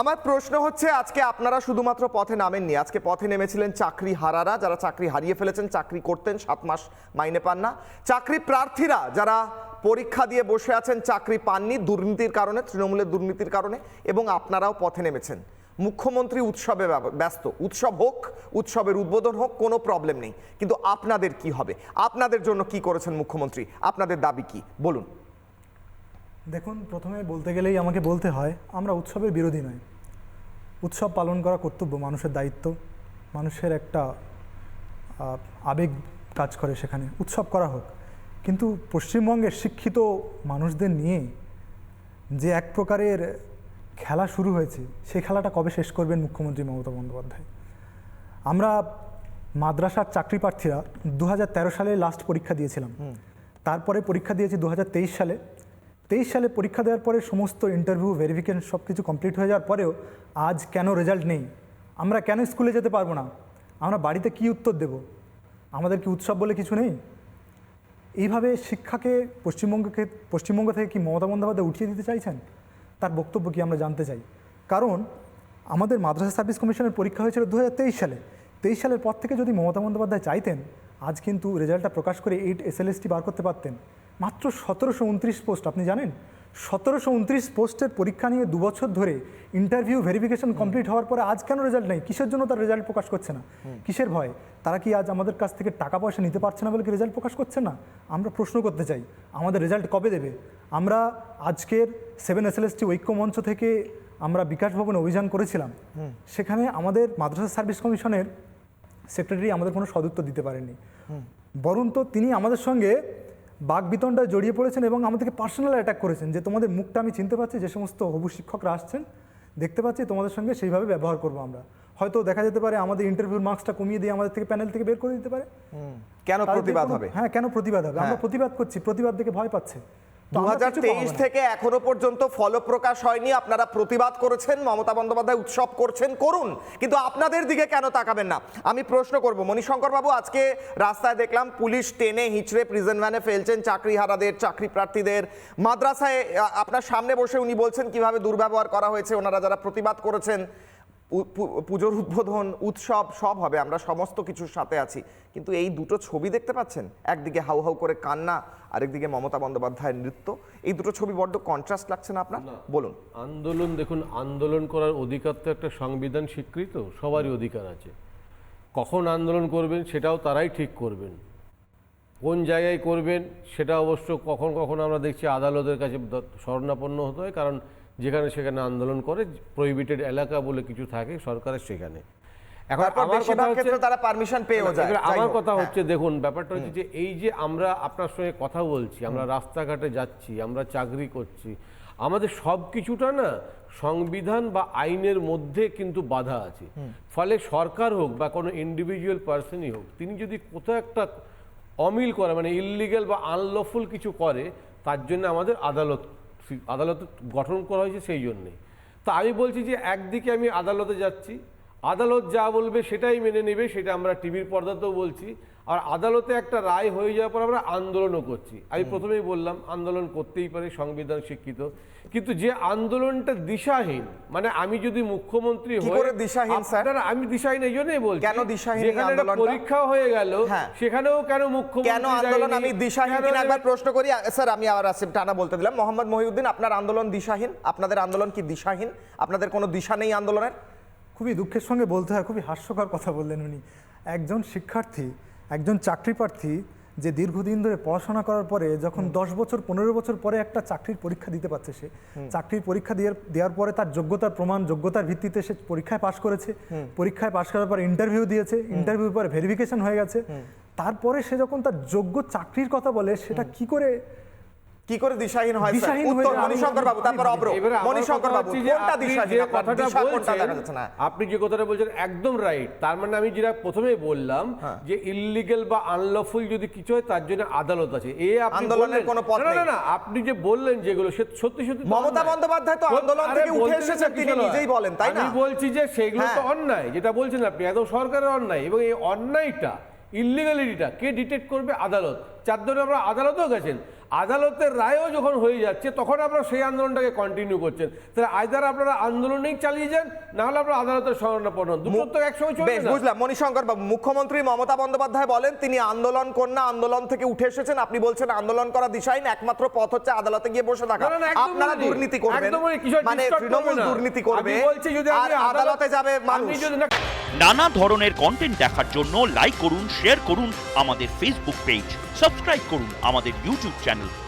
আমার প্রশ্ন হচ্ছে, আজকে আপনারা শুধুমাত্র পথে নামেননি। আজকে পথে নেমেছিলেন চাকরি হারারা, যারা চাকরি হারিয়ে ফেলেছেন, চাকরি করতেন, সাত মাস মাইনে পান না। চাকরি প্রার্থীরা যারা পরীক্ষা দিয়ে বসে আছেন, চাকরি পাননি দুর্নীতির কারণে, তৃণমূলের দুর্নীতির কারণে, এবং আপনারাও পথে নেমেছেন। মুখ্যমন্ত্রী উৎসবে ব্যস্ত। উৎসব হোক, উৎসবের উদ্বোধন হোক, কোনো প্রবলেম নেই। কিন্তু আপনাদের কি হবে? আপনাদের জন্য কি করেছেন মুখ্যমন্ত্রী? আপনাদের দাবি কি? বলুন। দেখুন প্রথমে বলতে গেলেই আমাকে বলতে হয় আমরা উৎসবের বিরোধী নয় উৎসব পালন করা কর্তব্য মানুষের দায়িত্ব। মানুষের একটা আবেগ কাজ করে সেখানে। উৎসব করা হোক। কিন্তু পশ্চিমবঙ্গের শিক্ষিত মানুষদের নিয়ে যে এক প্রকারের খেলা শুরু হয়েছে সেই খেলাটা কবে শেষ করবেন মুখ্যমন্ত্রী মমতা বন্দ্যোপাধ্যায়? আমরা মাদ্রাসার চাকরি প্রার্থীরা দু হাজার তেরো সালে লাস্ট পরীক্ষা দিয়েছিলাম। তারপরে পরীক্ষা দিয়েছি দু হাজার তেইশ সালে। তেইশ সালে পরীক্ষা দেওয়ার পরে সমস্ত ইন্টারভিউ ভেরিফিকেশন সব কিছু কমপ্লিট হয়ে যাওয়ার পরেও আজ কেন রেজাল্ট নেই? আমরা কেন স্কুলে যেতে পারব না? আমরা বাড়িতে কি উত্তর দেব? আমাদের কি উৎসব বলে কিছু নেই? এইভাবে শিক্ষাকে পশ্চিমবঙ্গকে, পশ্চিমবঙ্গ থেকে কি মমতা বন্দ্যোপাধ্যায় উঠিয়ে দিতে চাইছেন? তার বক্তব্য কি আমরা জানতে চাই? কারণ আমাদের মাদ্রাসা সার্ভিস কমিশনের পরীক্ষা হয়েছিল দু হাজার তেইশ সালে। তেইশ সালের পর থেকে যদি মমতা বন্দ্যোপাধ্যায় চাইতেন, আজ কিন্তু রেজাল্টটা প্রকাশ করে এইট এসএলএসটি বার করতে পারতেন। মাত্র সতেরোশো উনত্রিশ পোস্ট আপনি জানেন? সতেরোশো উনত্রিশ পোস্টের পরীক্ষা নিয়ে দু বছর ধরে ইন্টারভিউ ভেরিফিকেশন কমপ্লিট হওয়ার পরে আজ কেন রেজাল্ট নেই? কিসের জন্য তার রেজাল্ট প্রকাশ করছে না? কিসের ভয়? তারা কি আজ আমাদের কাছ থেকে টাকা পয়সা নিতে পারছে না বলে কি রেজাল্ট প্রকাশ করছে না? আমরা প্রশ্ন করতে চাই আমাদের রেজাল্ট কবে দেবে? আমরা আজকের সেভেন এস এসএলএসটি ঐক্য মঞ্চ থেকে আমরা বিকাশ ভবনে অভিযান করেছিলাম। সেখানে আমাদের মাদ্রাসা সার্ভিস কমিশনের সেক্রেটারি আমাদের কোনো সদুত্তর দিতে পারেনি বরং তো তিনি আমাদের সঙ্গে বাঘ বিতণ্ডায় জড়িয়ে পড়েছেন এবং আমাদেরকে পার্সোনাল অ্যাটাক করেছেন যে তোমাদের মুখটা আমি চিনতে পারছি যে সমস্ত হবু শিক্ষকরা আসছেন দেখতে পাচ্ছি তোমাদের সঙ্গে সেইভাবে ব্যবহার করব আমরা। হয়তো দেখা যেতে পারে আমাদের ইন্টারভিউর মার্কসটা কমিয়ে দিয়ে আমাদের থেকে প্যানেল থেকে বের করে দিতে পারে। কেন প্রতিবাদ হবে? হ্যাঁ কেন প্রতিবাদ হবে? আমরা হ্যাঁ। প্রতিবাদ করছি প্রতিবাদ দেখে ভয় পাচ্ছে। দু। থেকে এখনও পর্যন্ত ফলপ্রকাশ হয়নি। আপনারা প্রতিবাদ করেছেন মমতা বন্দ্যোপাধ্যায় উৎসব করছেন করুন। কিন্তু আপনাদের দিকে কেন তাকাবেন না? আমি প্রশ্ন করব মণিশঙ্কর বাবু আজকে রাস্তায় দেখলাম পুলিশ টেনে হিচড়ে প্রিজন ভ্যানে ফেলছেন চাকরিহারাদের চাকরি প্রার্থীদের মাদ্রাসায় আপনার সামনে বসে উনি বলছেন কীভাবে দুর্ব্যবহার করা হয়েছে ওনারা যারা প্রতিবাদ করেছেন পুজোর উদ্বোধন উৎসব সব হবে আমরা সমস্ত কিছুর সাথে আছি। কিন্তু এই দুটো ছবি দেখতে পাচ্ছেন? একদিকে হাউ হাউ করে কান্না আরেকদিকে মমতা বন্দ্যোপাধ্যায়ের নৃত্য। এই দুটো ছবি বড্ড কন্ট্রাস্ট লাগছে না আপনার? বলুন। আন্দোলন দেখুন আন্দোলন করার অধিকার তো একটা সংবিধান স্বীকৃত সবারই অধিকার আছে। কখন আন্দোলন করবেন সেটাও তারাই ঠিক করবেন। কোন জায়গায় করবেন সেটা অবশ্য কখন কখন আমরা দেখছি আদালতের কাছে শরণাপন্ন হতে হয় কারণ যেখানে সেখানে আন্দোলন করে প্রহিবিটেড এলাকা বলে কিছু থাকে সরকারের সেখানে। এখন আমার কথা হচ্ছে তারা পারমিশন পেয়েও যায় আমার কথা হ্যাঁ। হচ্ছে দেখুন ব্যাপারটা হচ্ছে যে এই যে আমরা আপনার সঙ্গে কথা বলছি আমরা রাস্তাঘাটে যাচ্ছি আমরা চাকরি করছি আমাদের সব কিছুটা না সংবিধান বা আইনের মধ্যে কিন্তু বাধা আছে। ফলে সরকার হোক বা কোনো ইন্ডিভিজুয়াল পার্সনই হোক তিনি যদি কোথাও একটা অমিল করে মানে ইললিগ্যাল বা আনলফুল কিছু করে তার জন্য আমাদের আদালত আদালত গঠন করা হয়েছে সেই জন্যে। তা আমি বলছি যে একদিকে আমি আদালতে যাচ্ছি, আদালত যা বলবে সেটাই মেনে নেবে, সেটা আমরা টিভির পর্দাতেও বলছি। আর আদালতে একটা রায় হয়ে যাওয়ার পর আমরা আন্দোলনও করছি। আমি প্রথমেই বললাম আন্দোলন করতেই পারে সংবিধান শিক্ষিত। কিন্তু যে আন্দোলনটা দিশাহীন মানে আমি যদি মুখ্যমন্ত্রী দিশাহীন, আমি দিশাহীন এই জন্যই বলছি। কেন দিশাহীন যেখানে পরীক্ষা হয়ে গেল হ্যাঁ। সেখানেও কেন মুখ্যমন্ত্রী কেন আন্দোলন? আমি দিশাহীন কিনা একবার প্রশ্ন করি। স্যার আমি আবার আসিফ টানা বলতে দিলাম। মোহাম্মদ মহিউদ্দিন আপনার আন্দোলন দিশাহীন? আপনাদের আন্দোলন কি দিশাহীন? আপনাদের কোনো দিশা নেই আন্দোলনের? খুবই দুঃখের সঙ্গে বলতে হয় খুবই হাস্যকর কথা বললেন উনি। একজন শিক্ষার্থী একজন চাকরি প্রার্থী যে দীর্ঘদিন ধরে পড়াশোনা করার পরে যখন দশ বছর পনেরো বছর পরে একটা চাকরির পরীক্ষা দিতে পারছে সে চাকরির পরীক্ষা দিয়ে দেওয়ার পরে তার যোগ্যতার প্রমাণ যোগ্যতার ভিত্তিতে সে পরীক্ষায় পাশ করেছে পরীক্ষায় পাশ করার পর ইন্টারভিউ দিয়েছে ইন্টারভিউ পরে ভেরিফিকেশন হয়ে গেছে। তারপরে সে যখন তার যোগ্য চাকরির কথা বলে সেটা কি করে কি করে দিশাহীন হয়? দিশাহীন উত্তর মণিশঙ্কর বাবু তারপর অব্র। মণিশঙ্কর বাবু কোনটা আপনি দিশাহীন? কথাটা বলছেন, দেখা যাচ্ছে না? আপনি যে কথাটা বলছেন একদম রাইট তার মানে আমি যেটা প্রথমেই বললাম হ্যাঁ। যে ইললিগেল বা আনলফুল যদি কিছু হয় তার জন্য আদালত আছে। এ আপনি আন্দোলনের কোনো পথ না, না, নেই। না না আপনি যে বললেন যেগুলো সে সত্যি সত্যি মমতা বন্দ্যোপাধ্যায় তো আন্দোলন থেকে উঠে এসেছেন, তিনি নিজেই বলেন, তাই না? আমি বলছি যে সেগুলো তো হ্যাঁ। অন্যায় যেটা বলছেন আপনি একদম সরকারের অন্যায়। এবং এই অন্যায়টা ইলিগালিটিটা কে ডিটেক্ট করবে? আদালত। চার ধরে আমরা আদালতেও গেছেন। আদালতের রায়ও যখন হয়ে যাচ্ছে তখন আপনারা সেই আন্দোলনটাকে কন্টিনিউ করছেন। তাহলে আইদার আপনারা আন্দোলনেই চালিয়ে যান না হলে আপনারা আদালতের শরণাপন্ন হন। দুটো তো একসঙ্গে বুঝলাম। মণিশঙ্কর বাবু মুখ্যমন্ত্রী মমতা বন্দ্যোপাধ্যায় বলেন তিনি আন্দোলন কন্যা আন্দোলন থেকে উঠে এসেছেন। আপনি বলছেন আন্দোলন করা দিশাহীন একমাত্র পথ হচ্ছে আদালতে গিয়ে বসে থাকা। আপনারা দুর্নীতি করবেন। মানে তৃণমূল করবে দুর্নীতি করবে। আমি বলছি যদি আর আদালতে যাবে মানুষ। যদি নানা ধরনের কন্টেন্ট দেখার জন্য লাইক করুন শেয়ার করুন আমাদের ফেসবুক পেজ সাবস্ক্রাইব করুন আমাদের ইউটিউব চ্যানেল